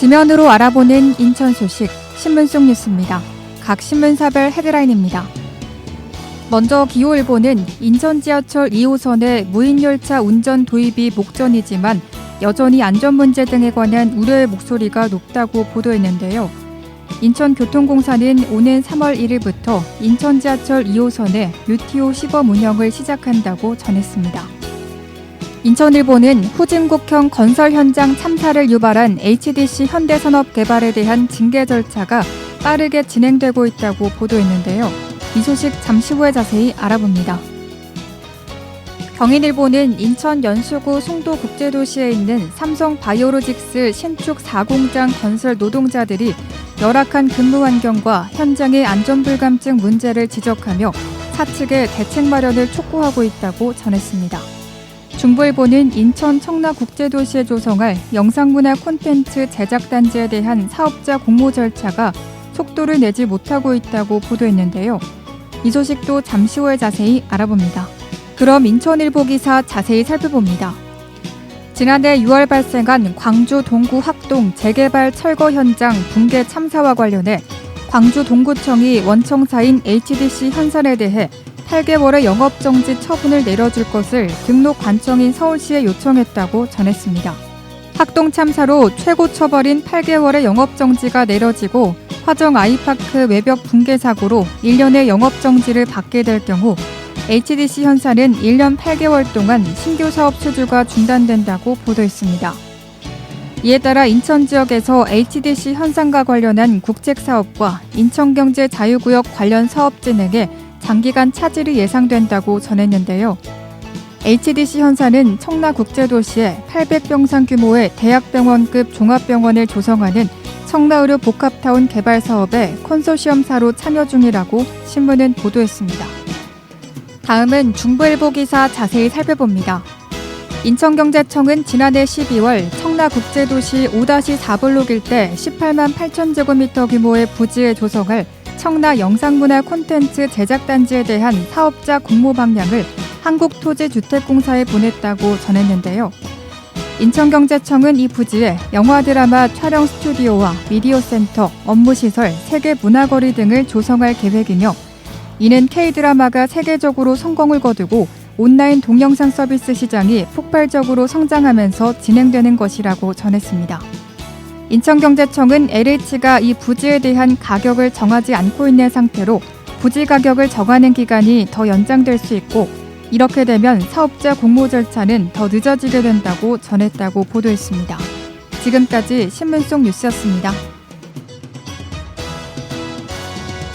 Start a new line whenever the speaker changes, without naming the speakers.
지면으로 알아보는 인천 소식 신문 속 뉴스입니다. 각 신문사별 헤드라인입니다. 먼저 기호일보는 인천 지하철 2호선의 무인열차 운전 도입이 목전이지만 여전히 안전 문제 등에 관한 우려의 목소리가 높다고 보도했는데요. 인천교통공사는 오는 3월 1일부터 인천 지하철 2호선의 UTO 시범 운영을 시작한다고 전했습니다. 인천일보는 후진국형 건설 현장 참사를 유발한 HDC 현대산업 개발에 대한 징계 절차가 빠르게 진행되고 있다고 보도했는데요. 이 소식 잠시 후에 자세히 알아봅니다. 경인일보는 인천 연수구 송도 국제도시에 있는 삼성 바이오로직스 신축 4공장 건설 노동자들이 열악한 근무 환경과 현장의 안전불감증 문제를 지적하며 사측의 대책 마련을 촉구하고 있다고 전했습니다. 중부일보는 인천 청라 국제도시에 조성할 영상문화 콘텐츠 제작단지에 대한 사업자 공모 절차가 속도를 내지 못하고 있다고 보도했는데요. 이 소식도 잠시 후에 자세히 알아봅니다. 그럼 인천일보 기사 자세히 살펴봅니다. 지난해 6월 발생한 광주 동구 학동 재개발 철거 현장 붕괴 참사와 관련해 광주 동구청이 원청사인 HDC 현산에 대해 8개월의 영업정지 처분을 내려줄 것을 등록 관청인 서울시에 요청했다고 전했습니다. 학동 참사로 최고 처벌인 8개월의 영업정지가 내려지고 화정 아이파크 외벽 붕괴 사고로 1년의 영업정지를 받게 될 경우 HDC 현사는 1년 8개월 동안 신규 사업 수주가 중단된다고 보도했습니다. 이에 따라 인천 지역에서 HDC 현상과 관련한 국책 사업과 인천경제 자유구역 관련 사업 진행에 장기간 차질이 예상된다고 전했는데요. HDC 현사는 청라 국제도시에 800병상 규모의 대학병원급 종합병원을 조성하는 청라의료 복합타운 개발 사업에 컨소시엄사로 참여 중이라고 신문은 보도했습니다. 다음은 중부일보 기사 자세히 살펴봅니다. 인천경제청은 지난해 12월 청라 국제도시 5-4블록 일대 18만 8천 제곱미터 규모의 부지에 조성할 청라 영상문화 콘텐츠 제작단지에 대한 사업자 공모 방향을 한국토지주택공사에 보냈다고 전했는데요. 인천경제청은 이 부지에 영화 드라마 촬영 스튜디오와 미디어 센터, 업무시설, 세계 문화거리 등을 조성할 계획이며 이는 K-드라마가 세계적으로 성공을 거두고 온라인 동영상 서비스 시장이 폭발적으로 성장하면서 진행되는 것이라고 전했습니다. 인천경제청은 LH가 이 부지에 대한 가격을 정하지 않고 있는 상태로 부지 가격을 정하는 기간이 더 연장될 수 있고 이렇게 되면 사업자 공모 절차는 더 늦어지게 된다고 전했다고 보도했습니다. 지금까지 신문 속 뉴스였습니다.